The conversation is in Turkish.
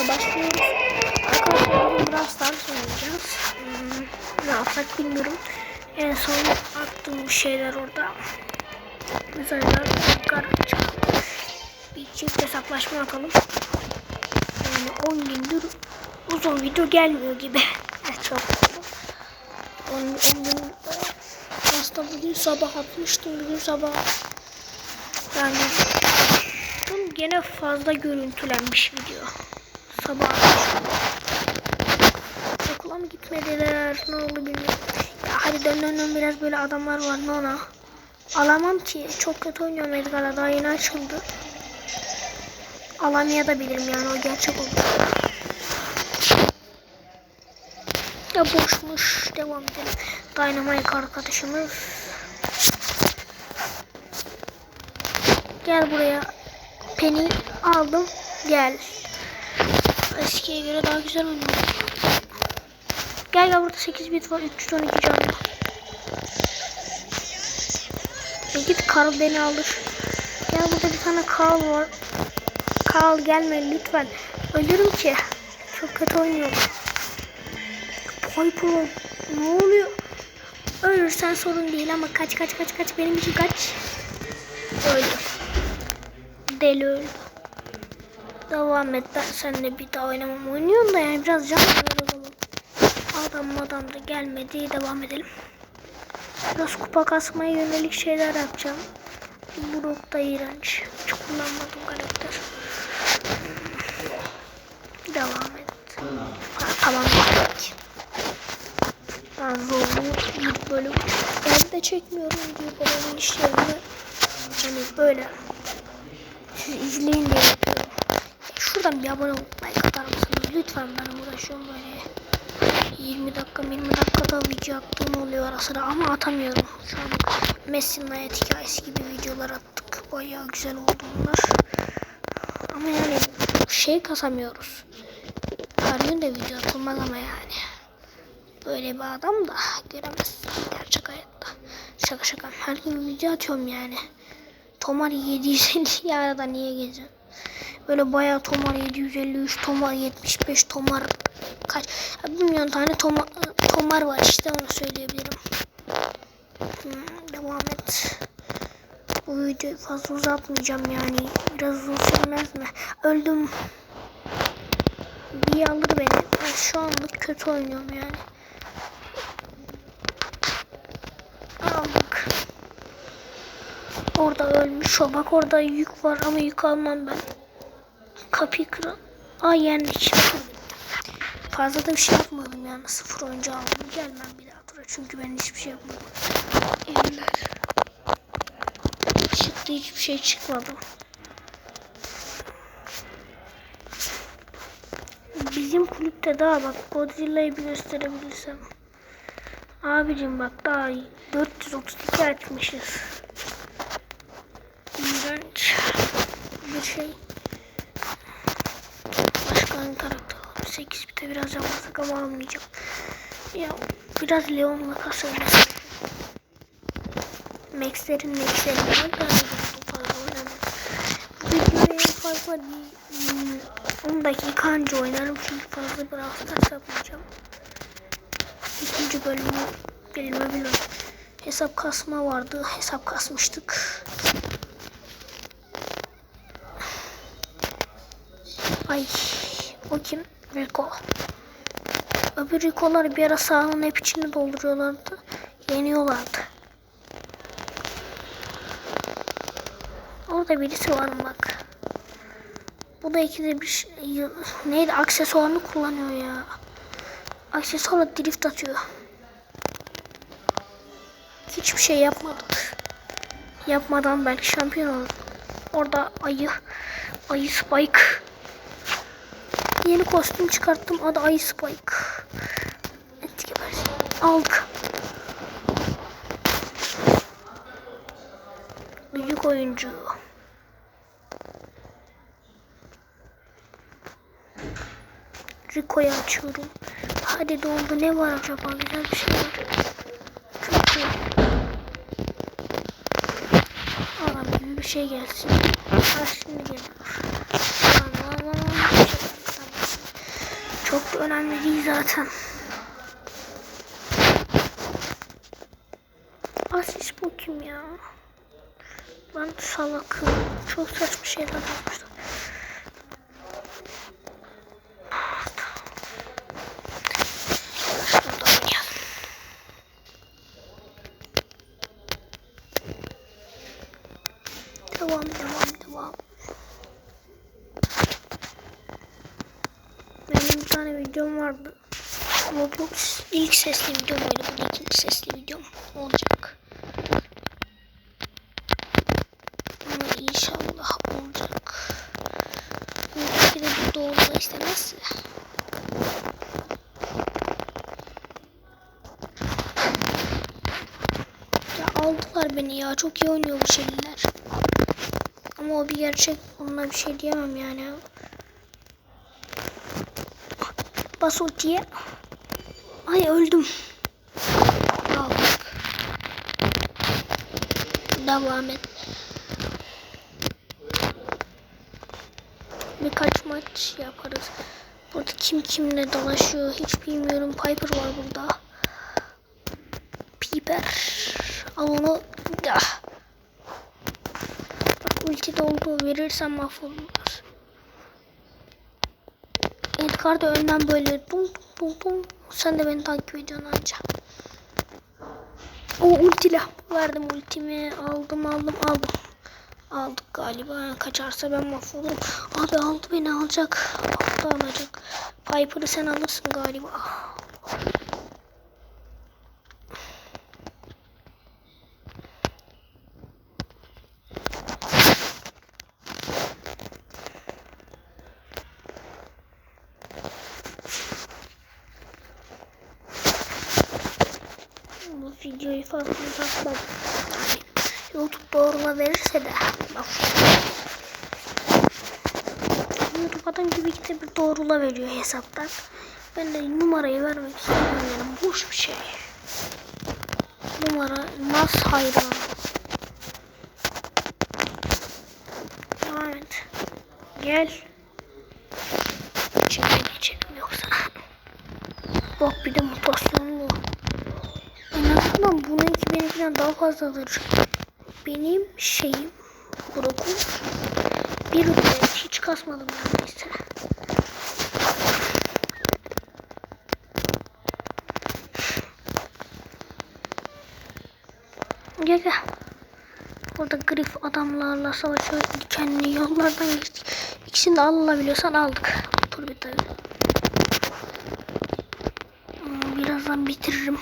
videomuza başlıyoruz. Arkadaşlar bugün Brawl Stars oynayacağız. Hmm, ne yapsak bilmiyorum. En son attığım şeyler orada. Mesela çıkalım. Bir çift hesaplaşma atalım. Yani 10 gündür uzun video gelmiyor gibi. Çok 10, 10 gün aslında bugün sabah atmıştım. Bugün sabah yani gene fazla görüntülenmiş video. Sabah Okula mı gitmediler? Ne oldu bilmiyorum. Ya hadi dön dön dön biraz böyle adamlar var ne ona. Alamam ki. Çok kötü oynuyorum Edgar'a. Daha yeni açıldı. Alamaya da bilirim yani o gerçek olur. Ya boşmuş. Devam edelim. Dynamite arkadaşımız. Gel buraya. Penny aldım. Gel. Eskiye göre daha güzel oynuyor. Gel gel burada 8 bit var. 312 canlı. E git Karl beni alır. Gel burada bir tane Karl var. Karl gelme lütfen. Ölürüm ki. Çok kötü oynuyorum. Piper ne oluyor? Ölürsen sorun değil ama kaç kaç kaç kaç benim için kaç. Öldüm deli öldü. Devam et ben seninle bir daha oynamam. Oynuyorum da yani biraz can ver o. Adam adam da gelmedi. Devam edelim. Biraz kupa kasmaya yönelik şeyler yapacağım. Brock da iğrenç. Hiç kullanmadım karakter. Devam et. Ha, tamam. Ben zorlu bir bölüm. Ben de çekmiyorum diye bölümün işlerini. Hani böyle siz izleyin diye Şuradan bir abone olup like atar mısınız? Lütfen ben uğraşıyorum böyle. 20 dakika 20 dakikada video attığım oluyor ara ama atamıyorum. Şu an Messi'nin hayat hikayesi gibi videolar attık. Bayağı güzel oldu onlar. Ama yani şey kasamıyoruz. Her gün de video atılmaz ama yani. Böyle bir adam da göremezsin gerçek hayatta. Şaka şaka. Her gün video atıyorum yani. Tomar 750 arada niye geziyor? Böyle bayağı Tomar 753, Tomar 75, Tomar kaç? Bir milyon tane Tomar, Tomar var işte onu söyleyebilirim. Hmm, devam et. Bu videoyu fazla uzatmayacağım yani. Biraz uzun sürmez mi? Öldüm. Bir alır beni. Ben şu anlık kötü oynuyorum yani. Aldık. Orada ölmüş o. Bak orada yük var ama yük almam ben. Kapıyı kıran. Aa yendik. Fazla da bir şey yapmadım yani. Sıfır oyuncu aldım. Gelmem bir daha tura. Çünkü ben hiçbir şey yapmadım. Evler. Çıktı hiçbir şey çıkmadı. Bizim kulüpte daha bak Godzilla'yı bir gösterebilirsem. Abicim bak daha 432 açmışız iğrenç bir şey. Hangi karakter alalım? 8 bite biraz yapmasak ama almayacağım. Ya biraz Leon'la kasarım. Max'lerin Max'lerin var da fazla oynamam. Videoyu en fazla bir 10 dakika anca oynarım çünkü fazla biraz Stars yapmayacağım. İkinci bölümü bilmem. Hesap kasma vardı. Hesap kasmıştık. Ay o kim? Rico. Öbür Rico'lar bir ara sahanın hep içini dolduruyorlardı. Yeniyorlardı. Orada birisi var bak. Bu da ikide bir şey, neydi aksesuarını kullanıyor ya. Aksesuarla drift atıyor. Hiçbir şey yapmadık. Yapmadan belki şampiyon olur. Orada ayı. Ayı Spike. Yeni kostüm çıkarttım. Adı Ice Spike. Etki Aldık. Büyük oyuncu. Rico'yu açıyorum. Hadi doldu. Ne var acaba? Güzel bir şey var. Adam gibi bir şey gelsin. Ha şimdi geliyor. Tamam. Önemli değil zaten. Asis bu kim ya? Ben salakım. Çok saçma şeyler yapmışlar. Devam devam devam. Benim bir tane videom vardı. Roblox ilk sesli videom oydu. Bu ikinci sesli videom olacak. Ama inşallah olacak. Belki de bu doğru istemezse. Ya aldılar beni ya. Çok iyi oynuyor bu şeyler. Ama o bir gerçek. Onunla bir şey diyemem yani. Bas ultiye. Ay öldüm. Aldık. Devam et. Birkaç maç yaparız. Burada kim kimle dolaşıyor hiç bilmiyorum. Piper var burada. Piper. Al onu. Ah. Bak ulti doldu. Verirsem mahvolurlar. Edgar da önden böyle dum dum dum. Sen de beni takip ediyorsun anca. O ultiyle verdim ultimi. Aldım aldım aldım. Aldık galiba. Kaçarsa ben mahvolurum. Abi aldı beni alacak. Aldı alacak. Piper'ı sen alırsın galiba. Bu videoyu fazla uzatmam. YouTube doğrula verirse de bak. YouTube adam gibi gidip bir doğrula veriyor hesaptan. Ben de numarayı vermek istemiyorum yani boş bir şey. Numara nas hayran. Devam. Gel. İçine geçelim yoksa. Bak bir de mutasyonlu. En azından bununki benimkinden daha fazladır. Benim şeyim Brock'un bir rütbe hiç kasmadım neredeyse. Gel gel. Orada grif adamlarla savaşıyor. Dikenli yollardan geçtik. İkisini de alabiliyorsan aldık. Dur bir tabii. Hmm, Birazdan bitiririm.